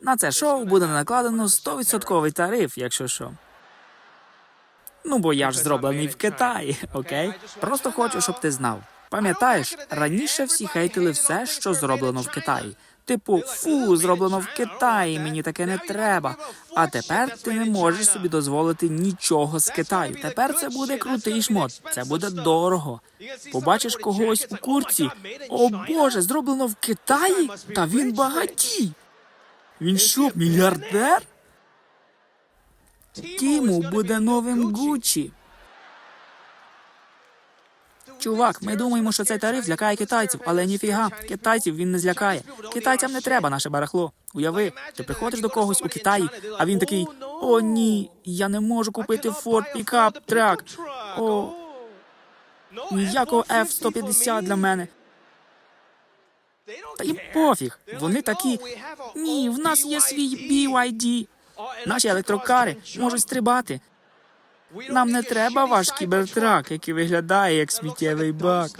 На це шоу буде накладено 100% тариф, якщо що. Ну, бо я ж зроблений в Китаї, окей? Просто хочу, щоб ти знав. Пам'ятаєш, раніше всі хейтили все, що зроблено в Китаї. Типу, фу, зроблено в Китаї, мені таке не треба. А тепер ти не можеш собі дозволити нічого з Китаю. Тепер це буде крутий шмот, це буде дорого. Побачиш когось у курці. О Боже, зроблено в Китаї? Та він багатій. Він що, мільярдер? Тіму буде новим Гуччі. Чувак, ми думаємо, що цей тариф злякає китайців, але ніфіга, китайців він не злякає. Китайцям не треба наше барахло. Уяви, ти приходиш до когось у Китаї, а він такий: О, ні, я не можу купити Ford Pickup Truck. О, ніякого F-150 для мене. Та їм пофіг. Вони такі. Ні, в нас є свій BYD. Наші електрокари можуть стрибати. Нам не треба ваш кібертрак, який виглядає як сміттєвий бак.